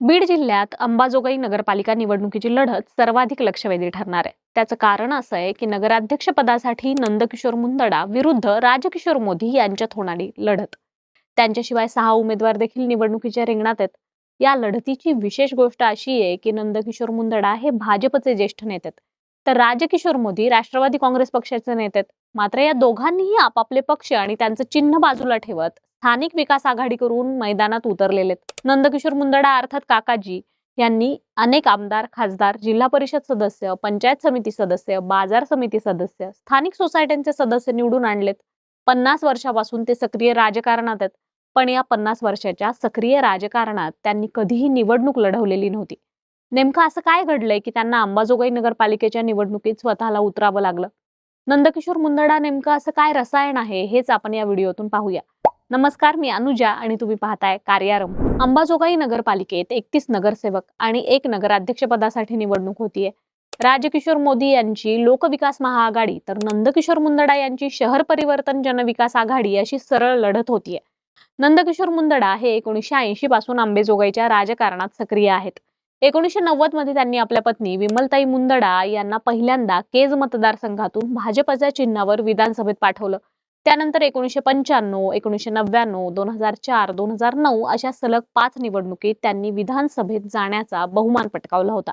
बीड जिल्ह्यात अंबाजोगाई नगरपालिका निवडणुकीची लढत सर्वाधिक लक्षवेधी ठरणार आहे. त्याचं कारण असं आहे की नगराध्यक्ष पदासाठी नंदकिशोर मुंदडा विरुद्ध राजकिशोर मोदी यांच्यात होणारी लढत. त्यांच्याशिवाय सहा उमेदवार देखील निवडणुकीच्या रिंगणात आहेत. या लढतीची विशेष गोष्ट अशी आहे की नंदकिशोर मुंदडा हे भाजपचे ज्येष्ठ नेते आहेत. तर राजकिशोर मोदी राष्ट्रवादी काँग्रेस पक्षाचे नेते आहेत. मात्र या दोघांनीही आपापले पक्ष आणि त्यांचं चिन्ह बाजूला ठेवत स्थानिक विकास आघाडी करून मैदानात उतरलेले नंदकिशोर मुंदडा अर्थात काकाजी यांनी अनेक आमदार खासदार जिल्हा परिषद सदस्य पंचायत समिती सदस्य बाजार समिती सदस्य स्थानिक सोसायट्यांचे सदस्य निवडून आणलेत. पन्नास वर्षापासून ते सक्रिय राजकारणात आहेत. पण या पन्नास वर्षाच्या सक्रिय राजकारणात त्यांनी कधीही निवडणूक लढवलेली नव्हती. नेमकं असं काय घडलंय की त्यांना अंबाजोगाई नगरपालिकेच्या निवडणुकीत स्वतःला उतरावं लागलं? नंदकिशोर मुंदडा नेमकं असं काय रसायन आहे हेच आपण या व्हिडिओतून पाहूया. नमस्कार मी अनुजा आणि तुम्ही पाहताय कार्यारंभ अंबाजोगाई नगरपालिकेत एकतीस नगरसेवक आणि एक नगराध्यक्षपदासाठी निवडणूक होतीये. राजकिशोर मोदी यांची लोकविकास महाआघाडी तर नंदकिशोर मुंदडा यांची शहर परिवर्तन जनविकास आघाडी अशी सरळ लढत होतीये. नंदकिशोर मुंदडा हे एकोणीसशे ऐंशी पासून आंबेजोगाईच्या राजकारणात सक्रिय आहेत. एकोणीसशे नव्वदमध्ये त्यांनी आपल्या पत्नी विमलताई मुंदडा यांना पहिल्यांदा केज मतदारसंघातून भाजपच्या चिन्हावर विधानसभेत पाठवलं. त्यानंतर एकोणीसशे पंच्याण्णव एकोणीसशे नव्याण्णव दोन हजार चार दोन हजार नऊ अशा सलग पाच निवडणुकीत त्यांनी विधानसभेत जाण्याचा बहुमान पटकावला होता.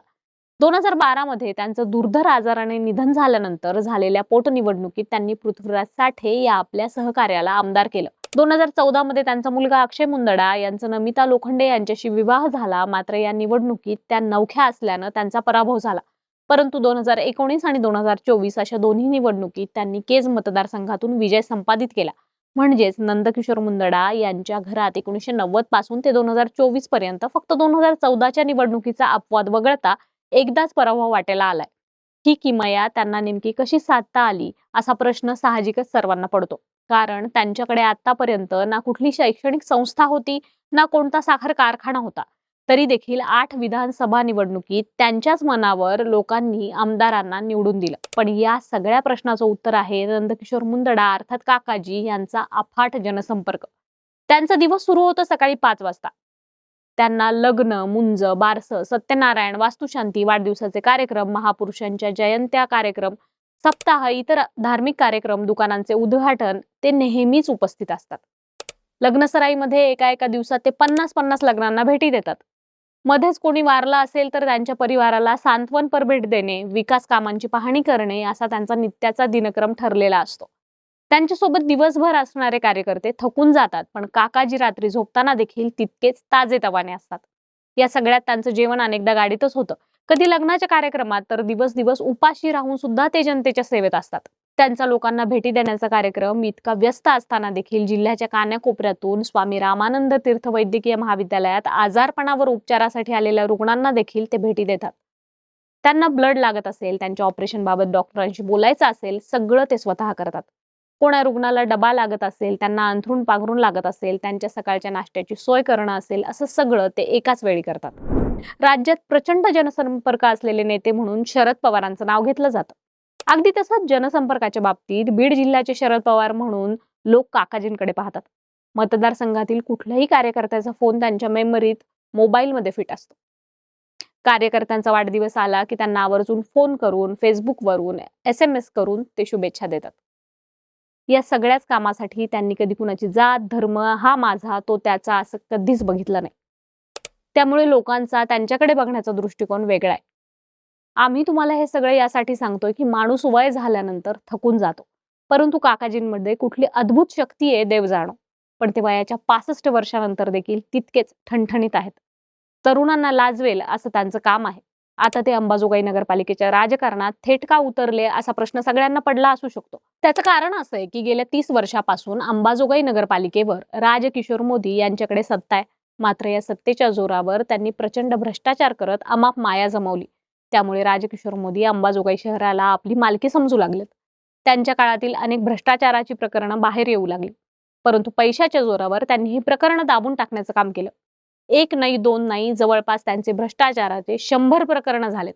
दोन हजार बारा मध्ये त्यांचं दुर्धर आजाराने निधन झाल्यानंतर झालेल्या पोटनिवडणुकीत त्यांनी पृथ्वीराज साठे या आपल्या सहकार्याला आमदार केलं. दोन हजार चौदा मध्ये त्यांचा मुलगा अक्षय मुंदडा यांचा नमिता लोखंडे यांच्याशी विवाह झाला मात्र या निवडणुकीत त्या नवख्या असल्यानं त्यांचा पराभव झाला. परंतु दोन हजार एकोणीस आणि दोन हजार चोवीस अशा दोन्ही निवडणुकीत त्यांनी केज मतदारसंघातून विजय संपादित केला. म्हणजेच नंदकिशोर मुंदडा यांच्या घरात एकोणीसशे नव्वदपासून ते दोन हजार चोवीसपर्यंत फक्त दोन हजार चौदाच्या निवडणुकीचा अपवाद वगळता एकदाच पराभव वाटेला आलाय. ही किमया त्यांना नेमकी कशी साधता आली असा प्रश्न साहजिकच सर्वांना पडतो. कारण त्यांच्याकडे आतापर्यंत ना कुठली शैक्षणिक संस्था होती ना कोणता साखर कारखाना होता. तरी देखील आठ विधानसभा निवडणुकीत त्यांच्याच मनावर लोकांनी आमदारांना निवडून दिलं. पण या सगळ्या प्रश्नाचं उत्तर आहे नंदकिशोर मुंदडा अर्थात काकाजी यांचा अफाट जनसंपर्क. त्यांचा दिवस सुरू होतो सकाळी पाच वाजता. त्यांना लग्न मुंज बारस सत्यनारायण वास्तुशांती वाढदिवसाचे कार्यक्रम महापुरुषांच्या जयंत्या कार्यक्रम सप्ताह इतर धार्मिक कार्यक्रम दुकानांचे उद्घाटन ते नेहमीच उपस्थित असतात. लग्नसराईमध्ये एका एका दिवसात ते पन्नास पन्नास लग्नांना भेटी देतात. मध्येच कोणी वारला असेल तर त्यांच्या परिवाराला सांत्वनपर भेट देणे विकास कामांची पाहणी करणे असा त्यांचा नित्याचा दिनक्रम ठरलेला असतो. त्यांच्यासोबत दिवसभर असणारे कार्यकर्ते थकून जातात पण काकाजी रात्री झोपताना देखील तितकेच ताजे तवाने असतात. या सगळ्यात त्यांचं जेवण अनेकदा गाडीतच होतं. कधी लग्नाच्या कार्यक्रमात तर दिवस दिवस उपाशी राहून सुद्धा ते जनतेच्या सेवेत असतात. त्यांचा लोकांना भेटी देण्याचा कार्यक्रम इतका व्यस्त असताना देखील जिल्ह्याच्या कान्याकोपऱ्यातून स्वामी रामानंद तीर्थ वैद्यकीय महाविद्यालयात आजारपणावर उपचारासाठी आलेल्या रुग्णांना देखील ते भेटी देतात. त्यांना ब्लड लागत असेल त्यांच्या ऑपरेशन बाबत डॉक्टरांशी बोलायचं असेल सगळं ते स्वतः करतात. कोणा रुग्णाला डबा लागत असेल त्यांना अंथरून पांघरून लागत असेल त्यांच्या सकाळच्या नाश्त्याची सोय करणं असेल असं सगळं ते एकाच वेळी करतात. राज्यात प्रचंड जनसंपर्क असलेले नेते म्हणून शरद पवारांचं नाव घेतलं जातं. अगदी तसंच जनसंपर्काच्या बाबतीत बीड जिल्ह्याचे शरद पवार म्हणून लोक काकाजींकडे पाहतात. मतदारसंघातील कुठल्याही कार्यकर्त्याचा फोन त्यांच्या मेमरीत मोबाईलमध्ये फिट असतो. कार्यकर्त्यांचा वाढदिवस आला की त्यांना आवर्जून फोन करून फेसबुकवरून एस एम एस करून ते शुभेच्छा देतात. या सगळ्याच कामासाठी त्यांनी कधी कुणाची जात धर्म हा माझा तो त्याचा असं कधीच बघितलं नाही. त्यामुळे लोकांचा त्यांच्याकडे बघण्याचा दृष्टिकोन वेगळा आहे. आम्ही तुम्हाला हे सगळं यासाठी सांगतोय की माणूस वय झाल्यानंतर थकून जातो. परंतु काकाजींमध्ये कुठली अद्भुत शक्ती आहे देव जाणो. पण ते वयाच्या पासष्ट वर्षानंतर देखील तितकेच ठणठणीत आहेत. तरुणांना लाजवेल असं त्यांचं काम आहे. आता ते अंबाजोगाई नगरपालिकेच्या राजकारणात थेट का उतरले असा प्रश्न सगळ्यांना पडला असू शकतो. त्याचं कारण असं आहे की गेल्या तीस वर्षापासून अंबाजोगाई नगरपालिकेवर राजकिशोर मोदी यांच्याकडे सत्ता आहे. मात्र या सत्तेच्या जोरावर त्यांनी प्रचंड भ्रष्टाचार करत अमाप माया जमवली. त्यामुळे राजकिशोर मोदी अंबाजोगाई शहराला आपली मालकी समजू लागलेत. त्यांच्या काळातील अनेक भ्रष्टाचाराची प्रकरणं बाहेर येऊ लागली. परंतु पैशाच्या जोरावर त्यांनी ही प्रकरणं दाबून टाकण्याचं काम केलं. एक नाही दोन नाही जवळपास त्यांचे भ्रष्टाचाराचे शंभर प्रकरणं झालेत.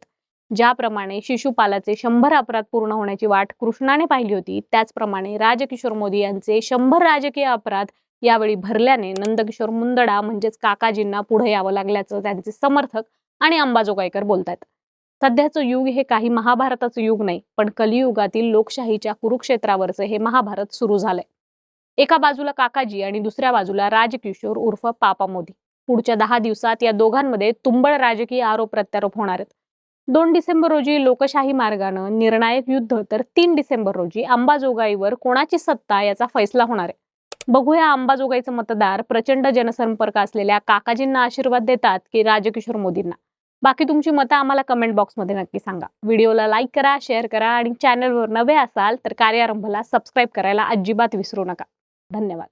ज्याप्रमाणे शिशुपालाचे शंभर अपराध पूर्ण होण्याची वाट कृष्णाने पाहिली होती त्याचप्रमाणे राजकिशोर मोदी यांचे शंभर राजकीय अपराध यावेळी भरल्याने नंदकिशोर मुंदडा म्हणजेच काकाजींना पुढे यावं लागल्याचं त्यांचे समर्थक आणि अंबाजोगाईकर बोलतात सध्याचं युग हे काही महाभारताचं युग नाही पण कलियुगातील लोकशाहीच्या कुरुक्षेत्रावरचं हे महाभारत सुरू झालंय. एका बाजूला काकाजी आणि दुसऱ्या बाजूला राजकिशोर उर्फ पापा मोदी पुढच्या दहा दिवसात या दोघांमध्ये तुंबळ राजकीय आरोप प्रत्यारोप होणार आहेत. दोन डिसेंबर रोजी लोकशाही मार्गानं निर्णायक युद्ध तर तीन डिसेंबर रोजी अंबाजोगाईवर कोणाची सत्ता याचा फैसला होणार आहे? बघूया अंबाजोगाईचं मतदार प्रचंड जनसंपर्क असलेल्या काकाजींना आशीर्वाद देतात की राजकिशोर मोदींना. बाकी तुमची मतं आम्हाला कमेंट बॉक्समध्ये नक्की सांगा. व्हिडिओला लाईक करा शेअर करा आणि चॅनलवर नवे असाल तर कार्यारंभला सबस्क्राईब करायला अजिबात विसरू नका. धन्यवाद.